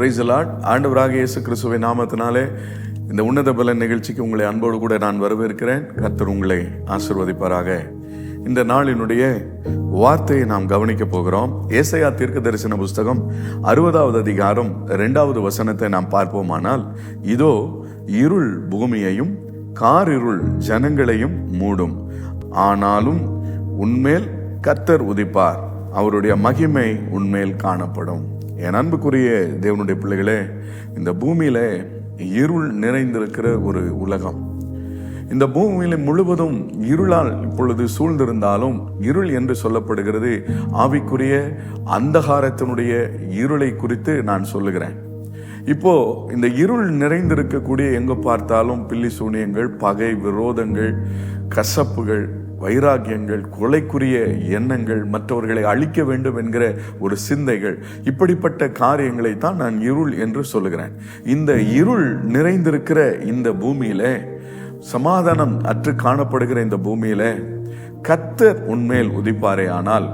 பிரைசலாட் ஆண்டவராக இயேசு கிறிஸ்துவை நாமத்தினாலே இந்த உன்னத பல நிகழ்ச்சிக்கு உங்களை அன்போடு கூட நான் வரவேற்கிறேன். கர்த்தர் உங்களை ஆசிர்வதிப்பாராக. இந்த நாளினுடைய வார்த்தையை நாம் கவனிக்க போகிறோம். ஏசையா தீர்க்க தரிசன புஸ்தகம் அறுபதாவது அதிகாரம் இரண்டாவது வசனத்தை நாம் பார்ப்போமானால் இதோ இருள் பூமியையும் காரிருள் ஜனங்களையும் மூடும். ஆனாலும் உன்மேல் கத்தர் உதிப்பார். அவருடைய மகிமை உன்மேல் காணப்படும். என் அன்புக்குரிய தேவனுடைய பிள்ளைகளே இந்த பூமியில் இருள் நிறைந்திருக்கிற ஒரு உலகம். இந்த பூமியில் முழுவதும் இருளால் இப்பொழுது சூழ்ந்திருந்தாலும் இருள் என்று சொல்லப்படுகிறது. ஆவிக்குரிய அந்தகாரத்தினுடைய இருளை குறித்து நான் சொல்லுகிறேன். இப்போ இந்த இருள் நிறைந்திருக்கக்கூடிய எங்க பார்த்தாலும் பில்லி சூனியங்கள் பகை விரோதங்கள் கசப்புகள் வைராகியங்கள் கொலைக்குரிய எண்ணங்கள் மற்றவர்களை அழிக்க வேண்டும் என்கிற ஒரு சிந்தைகள் இப்படிப்பட்ட காரியங்களை தான் நான் இருள் என்று சொல்லுகிறேன். இந்த இருள் நிறைந்திருக்கிற இந்த பூமியில சமாதானம் அற்று காணப்படுகிற இந்த பூமியில கத்தர் உன்மேல் உதிப்பாரே ஆனால்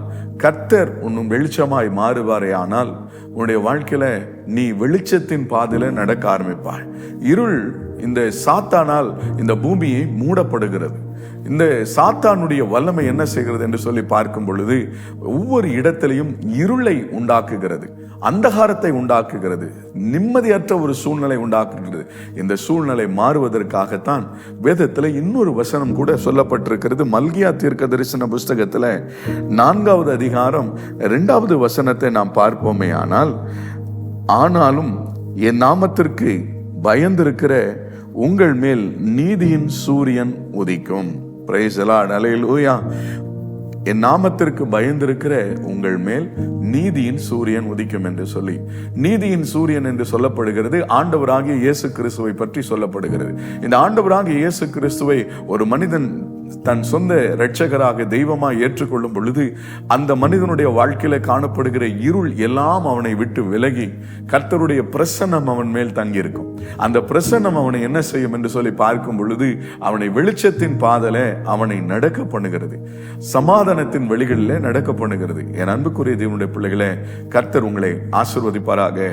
கர்த்தர் உன்னும் வெளிச்சமாய் மாறுவாரே ஆனால் உன்னுடைய வாழ்க்கையில நீ வெளிச்சத்தின் பாதையில நடக்க ஆரம்பிப்பாய். இருள் இந்த சாத்தானால் இந்த பூமியை மூடப்படுகிறது. இந்த சாத்தானுடைய வல்லமை என்ன செய்கிறது என்று சொல்லி பார்க்கும் பொழுது ஒவ்வொரு இடத்திலையும் இருளை உண்டாக்குகிறது அந்தகாரத்தை உண்டாக்குகிறது நிம்மதியற்ற ஒரு சூழ்நிலை உண்டாக்குகிறது. இந்த சூழ்நிலை மாறுவதற்காகத்தான் வேதத்தில் இன்னொரு வசனம் கூட சொல்லப்பட்டிருக்கிறது. மல்கியா தீர்க்க தரிசன புஸ்தகத்தில் நான்காவது அதிகாரம் இரண்டாவது வசனத்தை நாம் பார்ப்போமே. ஆனால் ஆனாலும் என் நாமத்திற்கு பயந்திருக்கிற உங்கள் மேல் நீதியின் சூரியன் உதிக்கும். பிரைசலா நலையிலூயா என் நாமத்திற்கு பயந்திருக்கிற உங்கள் மேல் நீதியின் சூரியன் உதிக்கும் என்று சொல்லி. நீதியின் சூரியன் என்று சொல்லப்படுகிறது ஆண்டவராகிய இயேசு கிறிஸ்துவை பற்றி சொல்லப்படுகிறது. இந்த ஆண்டவராகிய இயேசு கிறிஸ்துவை ஒரு மனிதன் தன் சொந்த இரட்சகராக தெய்வமாக ஏற்றுக்கொள்ளும் பொழுது அந்த மனிதனுடைய வாழ்க்கையில காணப்படுகிற இருள் எல்லாம் அவனை விட்டு விலகி கர்த்தருடைய பிரசன்னம் அவன் மேல் தங்கியிருக்கும். அந்த பிரசன்னம் அவனை என்ன செய்யும் என்று சொல்லி பார்க்கும் பொழுது அவனை வெளிச்சத்தின் பாதல அவனை நடக்க பண்ணுகிறது. சமாதானத்தின் வழிகளில் நடக்க பண்ணுகிறது. என் அன்புக்குரிய தேவனுடைய பிள்ளைகளே கர்த்தர் உங்களை ஆசிர்வதிப்பாராக.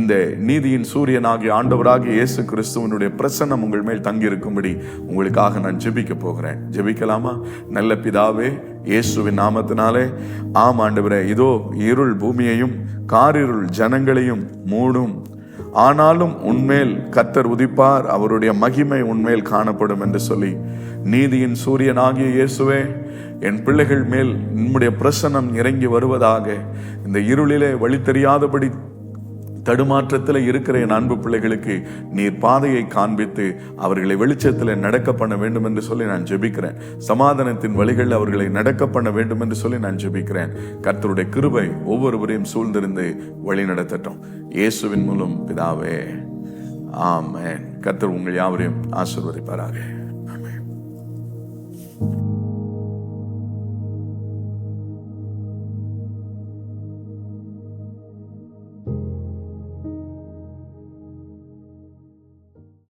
இந்த நீதியின் சூரியனாகிய ஆண்டவராகிய இயேசு கிறிஸ்துவனுடைய பிரசன்னம் உங்கள் மேல் தங்கியிருக்கும்படி உங்களுக்காக நான் ஜெபிக்க போகிறேன். ஜெபிக்கலாமா? நல்ல பிதாவே இயேசுவின் நாமத்தினாலே ஆம் ஆண்டவரே இதோ இருள் பூமியையும் காரிருள் ஜனங்களையும் மூடும். ஆனாலும் உன்மேல் கத்தர் உதிப்பார் அவருடைய மகிமை உன்மேல் காணப்படும் என்று சொல்லி. நீதியின் சூரியனாகிய இயேசுவே என் பிள்ளைகள் மேல் உம்முடைய பிரசனம் இறங்கி வருவதாக இந்த இருளிலே வழி தெரியாதபடி தடுமாற்றத்தில் இருக்கிற என் அன்பு பிள்ளைகளுக்கு நீர் பாதையை காண்பித்து அவர்களை வெளிச்சத்தில் நடக்க பண்ண வேண்டும் என்று சொல்லி நான் ஜெபிக்கிறேன். சமாதானத்தின் வழிகளில் அவர்களை நடக்க பண்ண வேண்டும் என்று சொல்லி நான் ஜெபிக்கிறேன். கர்த்தருடைய கிருபை ஒவ்வொருவரையும் சூழ்ந்திருந்து வழி நடத்தட்டும். இயேசுவின் மூலம் பிதாவே ஆமேன். கர்த்தர் உங்கள் யாவரையும் ஆசிர்வதிப்பாராக.